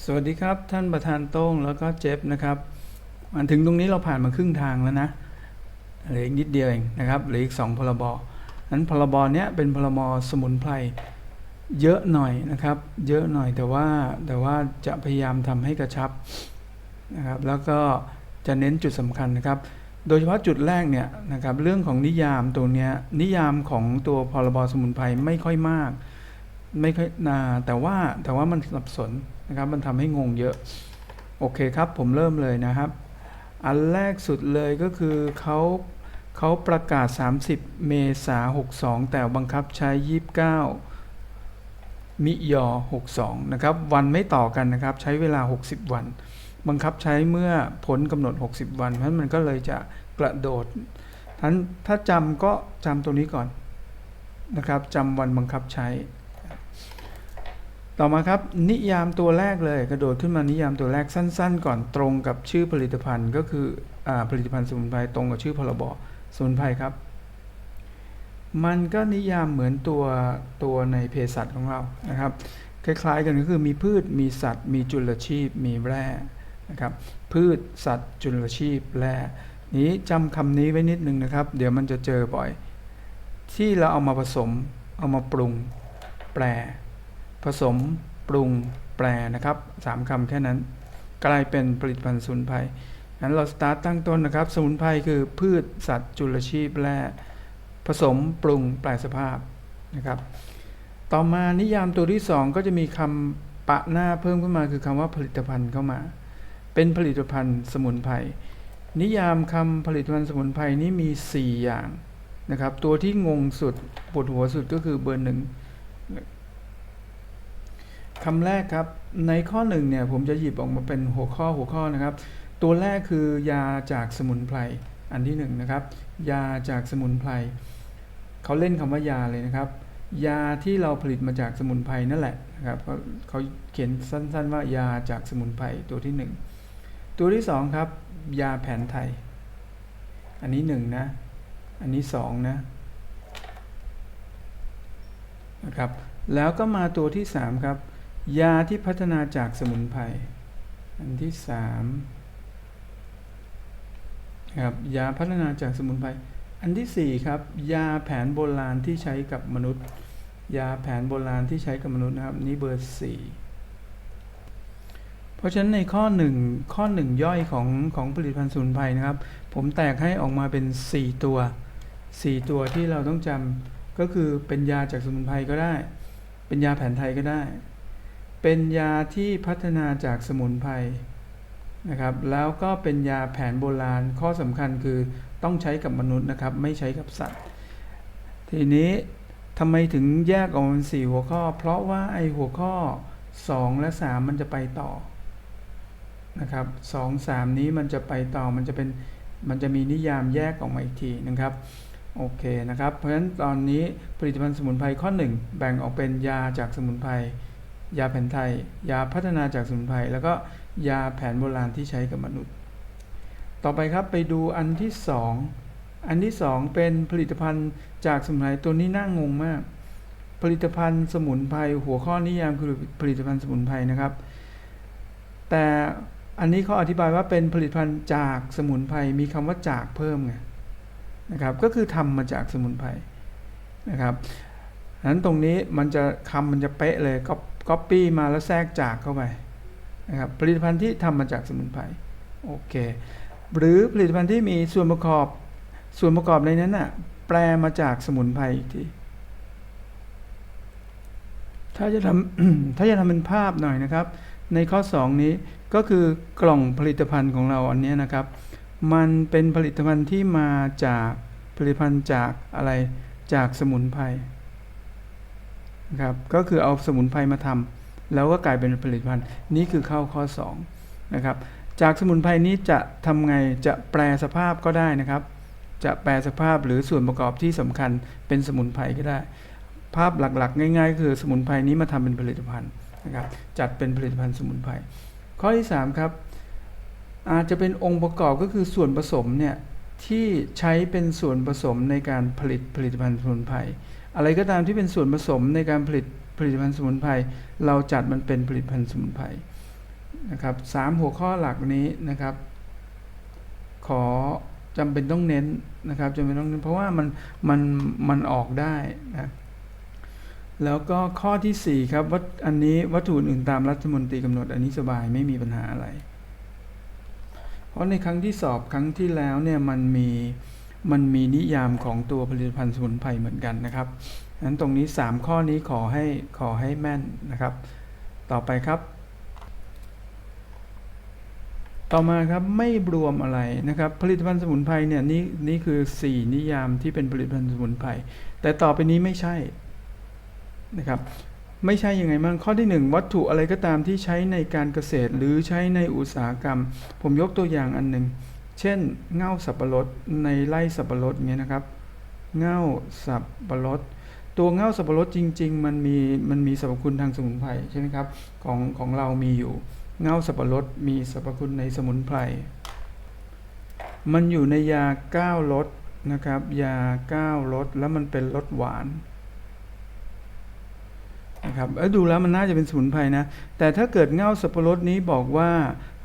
สวัสดีครับท่านประธานโต้งแล้วก็เจฟนะครับมาถึงตรงนี้เราผ่านมาครึ่งทางแล้วนะเหลืออีกนิดเดียวเองนะครับเหลืออีกสองพรบนั้นพรบเนี้ยเป็นพรบสมุนไพรเยอะหน่อยนะครับ เยอะหน่อยแต่ว่าแต่ว่าจะพยายามทำให้กระชับนะครับ แล้วก็จะเน้นจุดสำคัญนะครับ โดยเฉพาะจุดแรกเนี่ยนะครับเรื่องของนิยามตรงเนี้ยนิยามของตัวพรบสมุนไพรไม่ค่อยมาก ไม่ค่อยนาแต่ว่าแต่ว่ามันสับสน นะครับ มันทำให้งงเยอะ โอเคครับ ผมเริ่มเลยนะครับ อันแรกสุดเลยก็คือเขาเขาประกาศ 30 เมษา62 แต่บังคับใช้ 29 มิยอ62 นะครับ วันไม่ต่อกันนะครับ ใช้เวลา 60 วัน บังคับใช้เมื่อพ้นกำหนด 60 วัน เพราะฉะนั้นมันก็เลยจะกระโดดท่านถ้าจำก็จำตรงนี้ก่อนนะครับจำวันบังคับใช้ ต่อมาครับ นิยามตัวแรกเลย กระโดดขึ้นมานิยามตัวแรกสั้น ๆ ก่อนตรงกับชื่อผลิตภัณฑ์ ก็คืออผลิตภัณฑ์สมุนไพรตรงกับชื่อพรบสมุนไพรครับ มันก็นิยามเหมือนตัวตัวในเภสัชของเรานะครับ คล้าย ๆ กันก็คือมีพืชมีสัตว์ มีจุลชีพ มีแร่นะครับพืชสัตว์ จุลชีพแร่นี้จำคำนี้ไว้นิดนึงนะครับ เดี๋ยวมันจะเจอบ่อย ที่เราเอามาผสมเอามาปรุงแปร ผสมปรุงแปรนะครับสามคำแค่นั้น กลายเป็นผลิตภัณฑ์สมุนไพรงั้นเราสตาร์ตตั้งต้นนะครับ สมุนไพรคือพืชสัตว์จุลชีพแร่ผสมปรุงแปลสภาพนะครับ ต่อมานิยามตัวที่สองก็จะมีคำปะหน้าเพิ่มขึ้นมาคือคำว่าผลิตภัณฑ์เข้ามา เป็นผลิตภัณฑ์สมุนไพรนิยามคำผลิตภัณฑ์สมุนไพรนี้มี 4 อย่างนะครับ ตัวที่งงสุดปวดหัวสุดก็คือเบอร์หนึ่ง คำแรกครับในข้อหนึ่งเนี่ยผมจะหยิบออกมาเป็นหัวข้อหัวข้อนะครับ ตัวแรกคือยาจากสมุนไพรอันที่หนึ่งนะครับ ยาจากสมุนไพรเขาเล่นคำว่ายาเลยนะครับ ยาที่เราผลิตมาจากสมุนไพรนั่นแหละนะครับเขาเขียนสั้นๆว่ายาจากสมุนไพรตัวที่หนึ่งตัวที่สองครับ ยาแผนไทย อันนี้หนึ่งนะอันนี้สองนะนะครับแล้วก็มาตัวที่สามครับ ยาที่พัฒนาจากสมุนไพรอันที่สามครับยาพัฒนาจากสมุนไพรอันที่สี่ครับ ยาแผนโบราณที่ใช้กับมนุษย์ ยาแผนโบราณที่ใช้กับมนุษย์นะครับนี่เบอร์สี่เพราะฉะนั้นในข้อหนึ่งข้อหนึ่งย่อยของของผลิตภัณฑ์สมุนไพรนะครับ ผมแตกให้ออกมาเป็น4ตัว4ตัวที่เราต้องจำก็คือเป็นยาจากสมุนไพรก็ได้ เป็นยาแผนไทยก็ได้ เป็นยาที่พัฒนาจากสมุนไพรนะครับ แล้วก็เป็นยาแผนโบราณข้อสำคัญคือต้องใช้กับมนุษย์นะครับ ไม่ใช้กับสัตว์ ทีนี้ทำไมถึงแยกออกเป็นสี่หัวข้อ เพราะว่าไอหัวข้อ 2 และ 3 มันจะไปต่อนะครับสองสามนี้มันจะไปต่อมันจะเป็นมันจะมีนิยามแยกออกมาอีกทีนะครับโอเคนะครับ เพราะฉะนั้นตอนนี้ผลิตภัณฑ์สมุนไพรข้อ 1 แบ่งออกเป็นยาจากสมุนไพร ยาแผนไทย ยาพัฒนาจากสมุนไพรแล้วก็ยาแผนโบราณที่ใช้กับมนุษย์ ต่อไปครับไปดูอันที่ 2 อันที่ 2 เป็นผลิตภัณฑ์จากสมุนไพรตัวนี้น่างงมาก ผลิตภัณฑ์สมุนไพรหัวข้อนิยามคือผลิตภัณฑ์สมุนไพรนะครับ แต่อันนี้เขาอธิบายว่าเป็นผลิตภัณฑ์จากสมุนไพรมีคำว่าจากเพิ่มไงนะครับก็คือทำมาจากสมุนไพรนะครับนั้นตรงนี้มันจะคำมันจะเป๊ะเลยก็ ก๊อปปี้มาแล้วแทรกจากเข้าไปนะครับผลิตภัณฑ์ที่ทำมาจากสมุนไพรโอเค หรือผลิตภัณฑ์ที่มีส่วนประกอบส่วนประกอบในนั้นน่ะแปลมาจากสมุนไพรอีกทีถ้าจะทำถ้าจะทำเป็นภาพหน่อยนะครับ ในข้อ 2 นี้ก็คือกล่องผลิตภัณฑ์ของเราอันนี้นะครับ มันเป็นผลิตภัณฑ์ที่มาจากผลิตภัณฑ์จากอะไรจากสมุนไพร นะครับก็คือเอาสมุนไพรมาทำแล้วก็กลายเป็นผลิตภัณฑ์นี่คือเข้าข้อ2นะครับจากสมุนไพรนี้จะทำไงจะแปลสภาพก็ได้นะครับ จะแปลสภาพหรือส่วนประกอบที่สำคัญเป็นสมุนไพรก็ได้ ภาพหลักๆ ง่าย ๆ คือสมุนไพรนี้มาทำเป็นผลิตภัณฑ์นะครับจัดเป็นผลิตภัณฑ์สมุนไพรข้อที่ 3 ครับ อาจจะเป็นองค์ประกอบก็คือส่วนผสมเนี่ยที่ใช้เป็นส่วนผสมในการผลิตผลิตภัณฑ์สมุนไพร อะไรก็ตามที่เป็นส่วนผสมในการผลิตผลิตภัณฑ์สมุนไพรเราจัดมันเป็นผลิตภัณฑ์สมุนไพรนะครับสามหัวข้อหลักนี้นะครับ ขอจำเป็นต้องเน้นนะครับจำเป็นต้องเน้นเพราะว่ามันมันมันออกได้นะแล้วก็ข้อที่สี่ครับวัตอันนี้วัตถุอื่นตามรัฐมนตรีกำหนดอันนี้สบายไม่มีปัญหาอะไร เพราะในครั้งที่สอบครั้งที่แล้วเนี่ยมันมี มันมีนิยามของตัวผลิตภัณฑ์สมุนไพรเหมือนกันนะครับฉะนั้นตรงนี้ 3 ข้อนี้ขอให้ขอให้แม่นนะครับ ต่อไปครับ ต่อมาครับไม่รวมอะไรนะครับ ผลิตภัณฑ์สมุนไพรเนี่ยนี่นี่คือ 4 นิยามที่เป็นผลิตภัณฑ์สมุนไพรแต่ต่อไปนี้ไม่ใช่นะครับไม่ใช่ยังไงบ้างข้อที่ 1 วัตถุอะไรก็ตามที่ใช้ในการเกษตรหรือใช้ในอุตสาหกรรม ผมยกตัวอย่างอันหนึ่ง เช่นเง่าสับปะรดในไร่สับปะรดเงี้ยนะครับเง่าสับปะรดตัวเง่าสับปะรดจริง ๆ มันมีมันมีสรรพคุณทางสมุนไพรใช่ไหมครับของของเรามีอยู่เง่าสับปะรดมีสรรพคุณในสมุนไพรมันอยู่ในยาก้าลดนะครับ ยาก้าลดแล้วมันเป็นรสหวานนะครับเอ้ยดูแล้วมันน่าจะเป็นสมุนไพรนะ แต่ถ้าเกิดเง่าสับปะรดนี้บอกว่า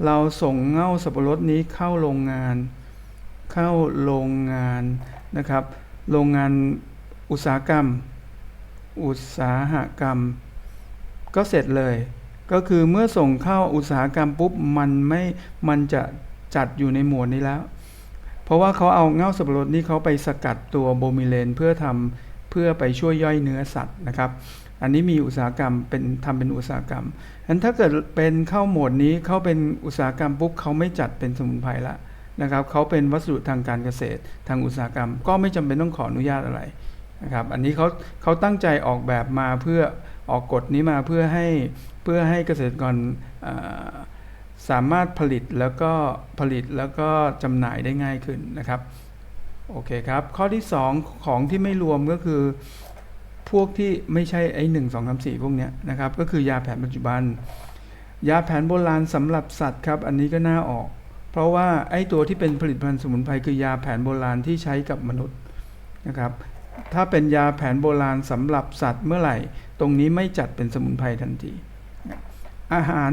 เราส่งเง่าสับปะรดนี้เข้าโรงงาน เข้าโรงงานนะครับ โรงงานอุตสาหกรรม อุตสาหกรรม ก็เสร็จเลย ก็คือเมื่อส่งเข้าอุตสาหกรรมปุ๊บมันไม่มันจะจัดอยู่ในหมวดนี้แล้ว เพราะว่าเขาเอาเง่าสับปะรดนี้เขาไปสกัดตัวโบมิเลนเพื่อทำเพื่อไปช่วยย่อยเนื้อสัตว์นะครับ อันนี้มีอุตสาหกรรมเป็นทำเป็นอุตสาหกรรมงั้นถ้าเกิดเป็นเข้าโหมดนี้เขาเป็นอุตสาหกรรมปุ๊บเขาไม่จัดเป็นสมุนไพรละนะครับเขาเป็นวัสดุทางการเกษตร ทางอุตสาหกรรม ก็ไม่จำเป็นต้องขออนุญาตอะไรนะครับ อันนี้เขาเขาตั้งใจออกแบบมาเพื่อออกกฎนี้มาเพื่อให้เพื่อให้เกษตรกรสามารถผลิตแล้วก็ผลิตแล้วก็จำหน่ายได้ง่ายขึ้นนะครับ โอเคครับ ข้อที่ 2 ของที่ไม่รวมก็คือ พวกที่ไม่ใช่ไอ้หนึ่งสองสามสี่พวกเนี้ยนะครับ ก็คือยาแผนปัจจุบัน ยาแผนโบราณสำหรับสัตว์ครับ อันนี้ก็น่าออก เพราะว่าไอ้ตัวที่เป็นผลิตภัณฑ์สมุนไพรคือยาแผนโบราณที่ใช้กับมนุษย์นะครับ ถ้าเป็นยาแผนโบราณสำหรับสัตว์เมื่อไหร่ ตรงนี้ไม่จัดเป็นสมุนไพรทันที อาหาร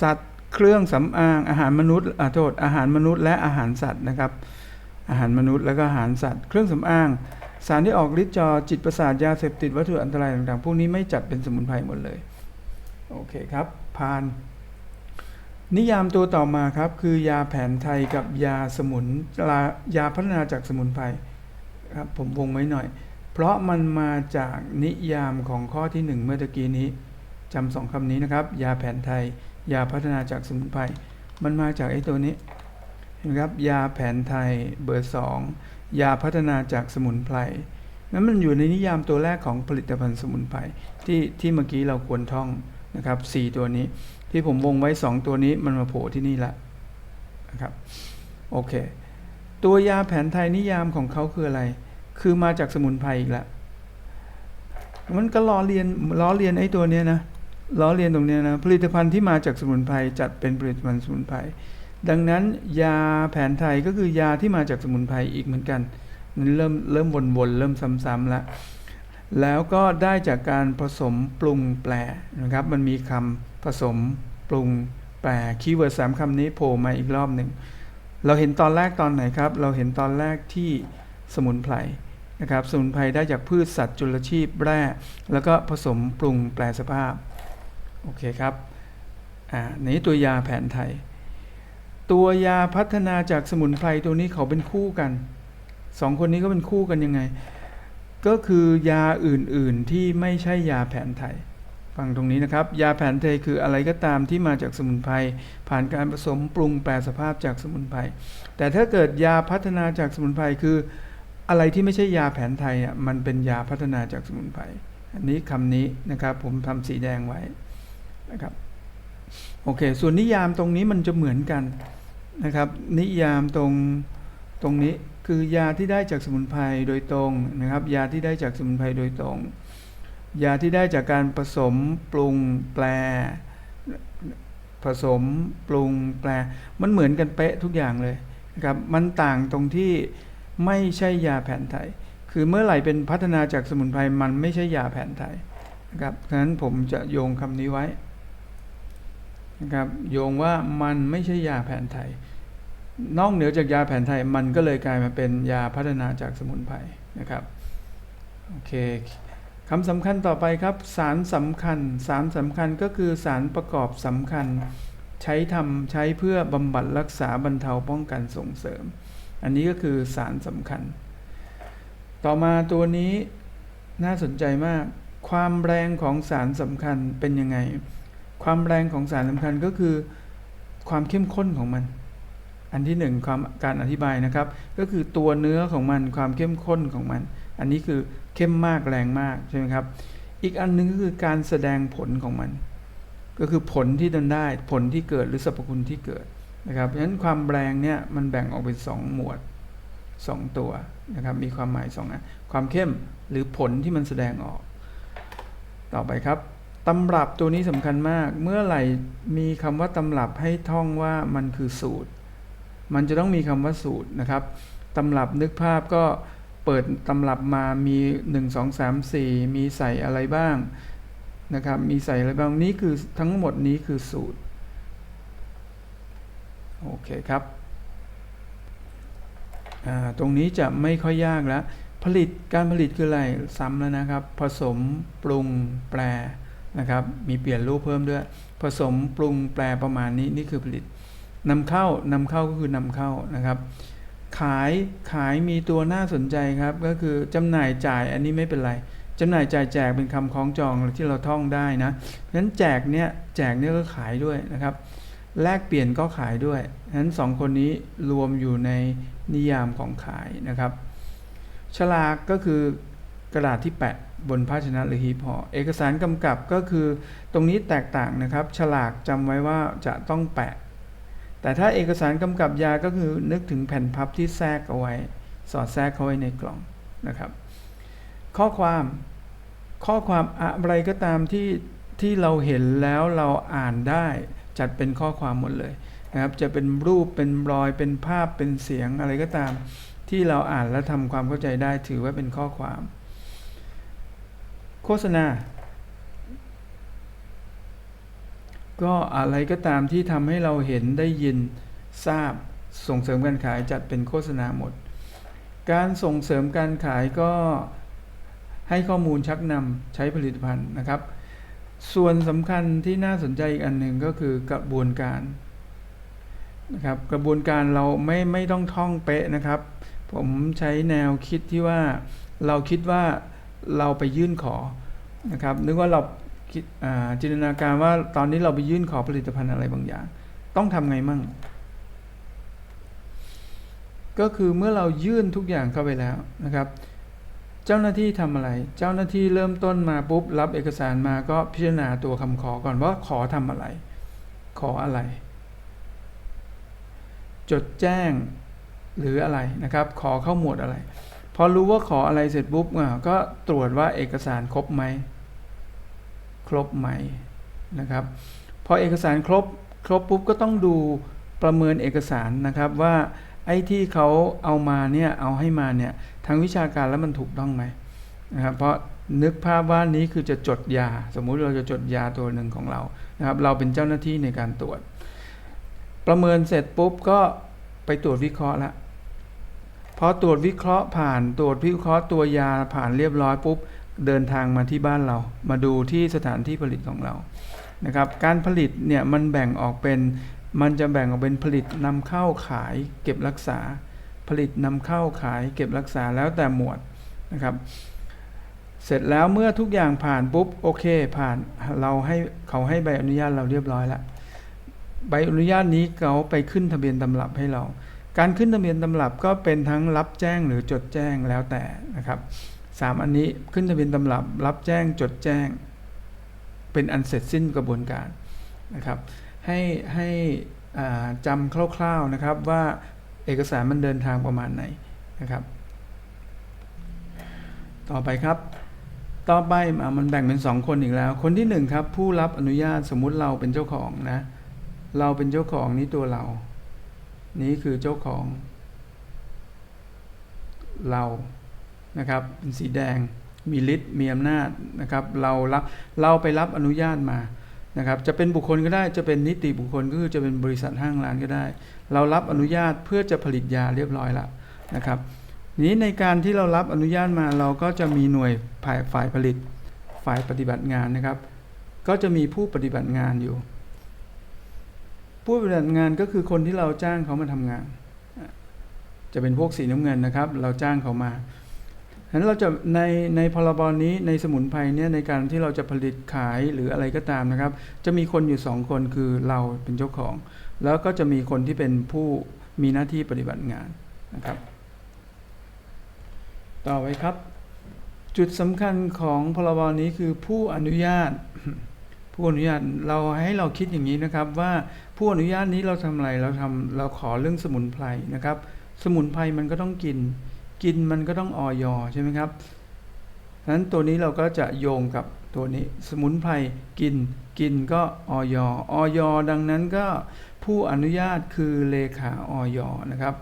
สัตว์เครื่องสำอางอาหารมนุษย์อาโทษอาหารมนุษย์และอาหารสัตว์นะครับ อาหารมนุษย์แล้วก็อาหารสัตว์ เครื่องสำอาง สารที่ออกฤทธิ์จอจิตประสาทยาเสพติดวัตถุอันตรายต่างๆ พวกนี้ไม่จัดเป็นสมุนไพรหมดเลย โอเคครับผ่าน นิยามตัวต่อมาครับ คือยาแผนไทยกับยาสมุนยาพัฒนาจากสมุนไพรครับผมวงไว้หน่อย เพราะมันมาจากนิยามของข้อที่หนึ่งเมื่อกี้นี้จำสองคำนี้นะครับ ยาแผนไทย ยาพัฒนาจากสมุนไพรมันมาจากไอ้ตัวนี้เห็นไหมครับยาแผนไทยเบอร์สอง ยาพัฒนาจากสมุนไพรนั้นมันอยู่ในนิยามตัวแรกของผลิตภัณฑ์สมุนไพรที่ที่เมื่อกี้เราควรท่องนะครับสี่ตัวนี้ ที่ผมวงไว้สองตัวนี้มันมาโผล่ที่นี่ละนะครับโอเค ตัวยาแผนไทยนิยามของเขาคืออะไร คือมาจากสมุนไพรอีกล้วมันก็ล้อเลียนล้อเลียนไอ้ตัวเนี้ยนะล้อเลียนตรงเนี้ยนะผลิตภัณฑ์ที่มาจากสมุนไพรจัดเป็นผลิตภัณฑ์สมุนไพร ดังนั้นยาแผนไทยก็คือยาที่มาจากสมุนไพรอีกเหมือนกันมันเริ่มเริ่มวนๆเริ่มซ้ำๆแล้วแล้วก็ได้จากการผสมปรุงแปลนะครับ มันมีคำผสมปรุงแปลคีย์เวิร์ดสามคำนี้โผล่มาอีกรอบหนึ่งเราเห็นตอนแรกตอนไหนครับ เราเห็นตอนแรกที่สมุนไพรนะครับสมุนไพรได้จากพืชสัตว์จุลชีพแร่แล้วก็ผสมปรุงแปลสภาพ โอเคครับอ่านี้ตัวยาแผนไทย ตัวยาพัฒนาจากสมุนไพรตัวนี้เขาเป็นคู่กันสองคนนี้ก็เป็นคู่กันยังไง ก็คือยาอื่นๆที่ไม่ใช่ยาแผนไทยฟังตรงนี้นะครับ ยาแผนไทยคืออะไรก็ตามที่มาจากสมุนไพรผ่านการผสมปรุงแปลสภาพจากสมุนไพรแต่ถ้าเกิดยาพัฒนาจากสมุนไพรคืออะไรที่ไม่ใช่ยาแผนไทยอะมันเป็นยาพัฒนาจากสมุนไพรอันนี้คำนี้นะครับผมทำสีแดงไว้นะครับ โอเค ส่วนนิยามตรงนี้มันจะเหมือนกันนะครับ นิยามตรงตรงนี้คือยาที่ได้จากสมุนไพรโดยตรงนะครับ ยาที่ได้จากสมุนไพรโดยตรง ยาที่ได้จากการผสมปรุงแปล ผสมปรุงแปล มันเหมือนกันเป๊ะทุกอย่างเลยนะครับ มันต่างตรงที่ไม่ใช่ยาแผนไทย คือเมื่อไหร่เป็นพัฒนาจากสมุนไพรมันไม่ใช่ยาแผนไทยนะครับ ฉะนั้นผมจะโยงคำนี้ไว้ นะครับโยงว่ามันไม่ใช่ยาแผนไทย นอกเหนือจากยาแผนไทย มันก็เลยกลายมาเป็นยาพัฒนาจากสมุนไพรนะครับโอเคคำสำคัญต่อไปครับ สารสำคัญ สารสำคัญก็คือสารประกอบสำคัญ ใช้ทำใช้เพื่อบำบัดรักษาบรรเทาป้องกันส่งเสริม อันนี้ก็คือสารสำคัญ ต่อมาตัวนี้น่าสนใจมาก ความแรงของสารสำคัญเป็นยังไง ความแรงของสารสำคัญก็คือความเข้มข้นของมัน อันที่หนึ่งความการอธิบายนะครับ ก็คือตัวเนื้อของมันความเข้มข้นของมัน อันนี้คือเข้มมากแรงมากใช่ไหมครับ อีกอันหนึงก็คือการแสดงผลของมัน ก็คือผลที่ดันได้ผลที่เกิดหรือสรรพคุณที่เกิดนะครับเพราะฉะนั้นความแรงเนี่ยมันแบ่งออกเป็นสองหมวดสองตัวนะครับ มีความหมายสองอันความเข้มหรือผลที่มันแสดงออก ต่อไปครับ ตำรับตัวนี้สำคัญมาก เมื่อไหร่มีคำว่าตำรับให้ท่องว่ามันคือสูตร มันจะต้องมีคำว่าสูตรนะครับตำรับนึกภาพก็เปิดตำรับมามี 1 2 3 4 มีใส่อะไรบ้างนะครับ มีใส่อะไรบ้างนี้คือทั้งหมดนี้คือสูตร โอเคครับ ตรงนี้จะไม่ค่อยยากแล้ว ผลิตการผลิตคืออะไร ซ้ำแล้วนะครับ ผสมปรุงแปร นะครับ มีเปลี่ยนรูปเพิ่มด้วย ผสมปรุงแปรประมาณนี้นี่คือผลิตนำเข้านำเข้าก็คือนำเข้านะครับ ขายขายมีตัวน่าสนใจครับ ก็คือจำหน่ายจ่ายอันนี้ไม่เป็นไรจำหน่ายจ่ายแจกเป็นคำคล้องจองที่เราท่องได้นะเพราะฉะนั้นแจกเนี่ยแจกเนี่ยก็ขายด้วยนะครับแลกเปลี่ยนก็ขายด้วยฉะนั้นสองคนนี้รวมอยู่ในนิยามของขายนะครับ ฉลากก็คือกระดาษที่แปะ บนภาชนะหรือหีบห่อเอกสารกำกับก็คือตรงนี้แตกต่างนะครับ ฉลากจำไว้ว่าจะต้องแปะ แต่ถ้าเอกสารกำกับยาก็คือนึกถึงแผ่นพับที่แทรกเอาไว้ สอดแทรกเข้าไว้ในกล่องนะครับ ข้อความข้อความอะไรก็ตามที่ที่เราเห็นแล้วเราอ่านได้จัดเป็นข้อความหมดเลยนะครับ จะเป็นรูปเป็นรอยเป็นภาพเป็นเสียงอะไรก็ตาม ที่เราอ่านและทำความเข้าใจได้ถือว่าเป็นข้อความ โฆษณา ก็อะไรก็ตามที่ทำให้เราเห็นได้ยินทราบส่งเสริมการขายจัดเป็นโฆษณาหมด การส่งเสริมการขายก็ให้ข้อมูลชักนำใช้ผลิตภัณฑ์นะครับ ส่วนสำคัญที่น่าสนใจอีกอันหนึ่งก็คือกระบวนการนะครับกระบวนการเราไม่ไม่ต้องท่องเป๊ะนะครับ ผมใช้แนวคิดที่ว่าเราคิดว่า เราไปยื่นขอนะครับนึกว่าเราจินตนาการว่าตอนนี้เราไปยื่นขอผลิตภัณฑ์อะไรบางอย่าง ต้องทำไงมั่ง ก็คือเมื่อเรายื่นทุกอย่างเข้าไปแล้วนะครับ เจ้าหน้าที่ทำอะไร เจ้าหน้าที่เริ่มต้นมาปุ๊บรับเอกสารมาก็พิจารณาตัวคำขอก่อนว่าขอทำอะไร ขออะไร จดแจ้งหรืออะไรนะครับ ขอเข้าหมวดอะไร พอรู้ว่าขออะไรเสร็จปุ๊บอะก็ตรวจว่าเอกสารครบไหม ครบไหมนะครับ พอเอกสารครบครบปุ๊บก็ต้องดูประเมินเอกสารนะครับว่าไอ้ที่เขาเอามาเนี่ยเอาให้มาเนี่ยทางวิชาการแล้วมันถูกต้องไหมนะครับเพราะนึกภาพว่านี้คือจะจดยา สมมุติเราจะจดยาตัวหนึ่งของเรานะครับ เราเป็นเจ้าหน้าที่ในการตรวจ ประเมินเสร็จปุ๊บก็ไปตรวจวิเคราะห์ละ พอตรวจวิเคราะห์ผ่านตรวจวิเคราะห์ตัวยาผ่านเรียบร้อยปุ๊บเดินทางมาที่บ้านเรา มาดูที่สถานที่ผลิตของเรานะครับการผลิตเนี่ยมันแบ่งออกเป็นมันจะแบ่งออกเป็นผลิตนำเข้าขายเก็บรักษา ผลิตนำเข้าขายเก็บรักษาแล้วแต่หมวดนะครับ เสร็จแล้วเมื่อทุกอย่างผ่านปุ๊บโอเค ผ่านเราให้เขาให้ใบอนุญาตเราเรียบร้อยแล้วใบอนุญาตนี้เขาไปขึ้นทะเบียนตำรับให้เรา การขึ้นทะเบียนตำรับก็เป็นทั้งรับแจ้งหรือจดแจ้งแล้วแต่นะครับสามอันนี้ขึ้นทะเบียนตำรับ รับแจ้งจดแจ้ง เป็นอันเสร็จสิ้นกระบวนการนะครับ ให้ให้จำคร่าวๆนะครับว่าเอกสารมันเดินทางประมาณไหนนะครับ ต่อไปครับ ต่อไปมันแบ่งเป็นสองคนอีกแล้ว คนที่หนึ่งครับผู้รับอนุญาตสมมุติเราเป็นเจ้าของนะเราเป็นเจ้าของนี่ตัวเรา นี้คือเจ้าของเรานะครับเป็นสีแดงมีฤทธิ์มีอำนาจนะครับเรารับเราไปรับอนุญาตมานะครับจะเป็นบุคคลก็ได้จะเป็นนิติบุคคลก็คือจะเป็นบริษัทห้างร้านก็ได้ เรารับอนุญาตเพื่อจะผลิตยาเรียบร้อยล้วนะครับนี้ในการที่เรารับอนุญาตมาเราก็จะมีหน่วยฝ่ายผลิตฝ่ายปฏิบัติงานนะครับ ก็จะมีผู้ปฏิบัติงานอยู่ ผู้ปฏิบัติงานก็คือคนที่เราจ้างเขามาทำงาน จะเป็นพวกสีน้ำเงินนะครับ เราจ้างเขามาฉะนั้นเราจะในในพรบนี้ในสมุนไพรเนี่ยในการที่เราจะผลิตขายหรืออะไรก็ตามนะครับ จะมีคนอยู่สองคนคือเราเป็นเจ้าของ แล้วก็จะมีคนที่เป็นผู้มีหน้าที่ปฏิบัติงานนะครับ ต่อไปครับ จุดสำคัญของพรบนี้คือผู้อนุญาต ผู้อนุญาตเราให้เราคิดอย่างนี้นะครับว่าผู้อนุญาตนี้เราทำอะไรเราทำเราขอเรื่องสมุนไพรนะครับ สมุนไพรมันก็ต้องกิน กินมันก็ต้องออยอใช่ไหมครับฉะนั้นตัวนี้เราก็จะโยงกับตัวนี้สมุนไพรกินกินก็ออยออยดังนั้นก็ผู้อนุญาตคือเลขาออยนะครับ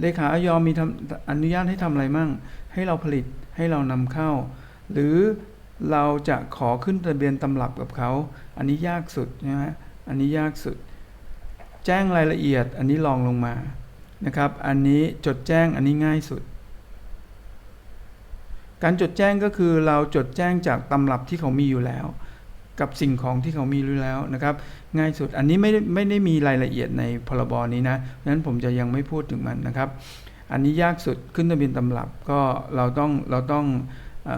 เลขาออยมีอนุญาตให้ทำอะไรมั่ง ให้เราผลิตให้เรานำเข้า หรือ เราจะขอขึ้นทะเบียนตำรับกับเขา อันนี้ยากสุดนะฮะอันนี้ยากสุด แจ้งรายละเอียด อันนี้ลองลงมานะครับ อันนี้จดแจ้งอันนี้ง่ายสุด การจดแจ้งก็คือเราจดแจ้งจากตำรับที่เขามีอยู่แล้ว กับสิ่งของที่เขามีอยู่แล้วนะครับ ง่ายสุดอันนี้ไม่ได้ไม่ได้มีรายละเอียดในพรบนี้นะเพราะฉะนั้นผมจะยังไม่พูดถึงมันนะครับ อันนี้ยากสุดขึ้นทะเบียนตำรับก็เราต้องเราต้องอ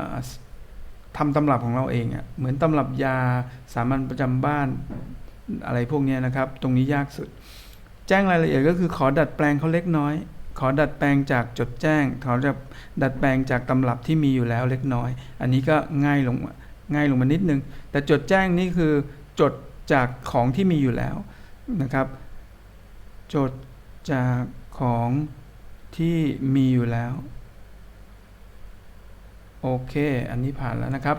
ทำตำรับของเราเองอะ่ะเหมือนตำรับยาสามัญประจำบ้านอะไรพวกนี้นะครับ ตรงนี้ยากสุด แจ้งรายละเอียดก็คือขอดัดแปลงเขาเล็กน้อย ขอดัดแปลงจากจดแจ้ง ขอดัดแปลงจากตำรับที่มีอยู่แล้วเล็กน้อย อันนี้ก็ง่ายลงง่ายลงมานิดนึง แต่จดแจ้งนี่คือจดจากของที่มีอยู่แล้วนะครับจดจากของที่มีอยู่แล้ว โอเค อันนี้ผ่านแล้วนะครับ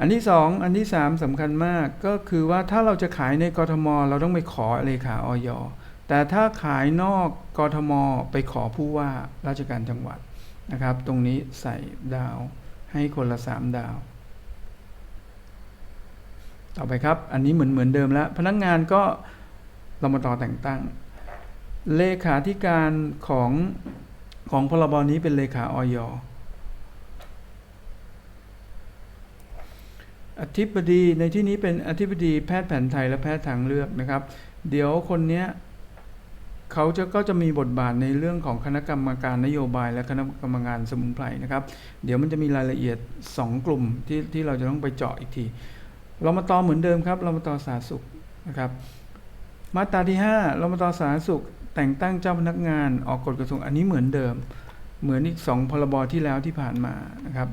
อันที่สองอันที่สามสำคัญมากก็คือว่าถ้าเราจะขายในกรทม เราต้องไปขอเลขาออยแต่ถ้าขายนอกกรทม ไปขอผู้ว่าราชการจังหวัดนะครับ ตรงนี้ใส่ดาวให้คนละสามดาว ต่อไปครับ อันนี้เหมือนเหมือนเดิมแล้ว พนักงงานก็เรามาต่อแต่งตั้ง เลขาธิการของของพรบนี้เป็นเลขาออย อธิบดีในที่นี้เป็นอธิบดีแพทย์แผนไทยและแพทย์ทางเลือกนะครับ เดี๋ยวคนเนี้ยเขาจะก็จะมีบทบาทในเรื่องของคณะกรรมการนโยบายและคณะกรรมการสมุนไพรนะครับ เดี๋ยวมันจะมีรายละเอียด 2 กลุ่มที่ที่เราจะต้องไปเจาะอีกทีเรามาต่อเหมือนเดิมครับเรามาต่อสาธารณสุขนะครับ มาตราที่5เรามาต่อสาธารณสุข แต่งตั้งเจ้าพนักงานออกกฎกระทรวงอันนี้เหมือนเดิม เหมือนอีก 2 พรบที่แล้วที่ผ่านมานะครับ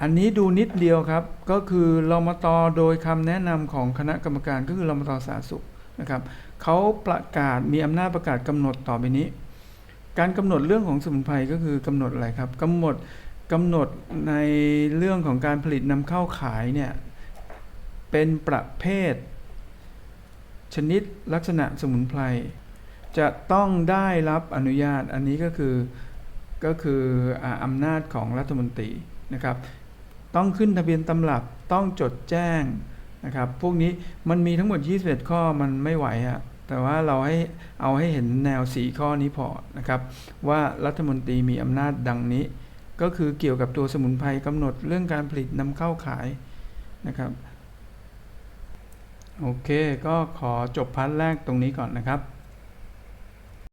อันนี้ดูนิดเดียวครับ ก็คือเรามาตอโดยคำแนะนำของคณะกรรมการก็คือเรามาตอสาธารณสุขนะครับเขาประกาศมีอำนาจประกาศกำหนดต่อไปนี้ การกำหนดเรื่องของสมุนไพรก็คือกำหนดอะไรครับกำหนดกำหนดในเรื่องของการผลิตนำเข้าขายเนี่ยเป็นประเภท ชนิดลักษณะสมุนไพรจะต้องได้รับอนุญาตอันนี้ก็คือก็คือออำนาจของรัฐมนตรีนะครับ ต้องขึ้นทะเบียนตำรับต้องจดแจ้งนะครับ พวกนี้มันมีทั้งหมด 21 ข้อมันไม่ไหวอะแต่ว่าเราให้เอาให้เห็นแนว4ข้อนี้พอนะครับ ว่ารัฐมนตรีมีอำนาจดังนี้ ก็คือเกี่ยวกับตัวสมุนไพรกำหนดเรื่องการผลิตนำเข้าขายนะครับ โอเค ก็ขอจบพาร์ทแรกตรงนี้ก่อนนะครับ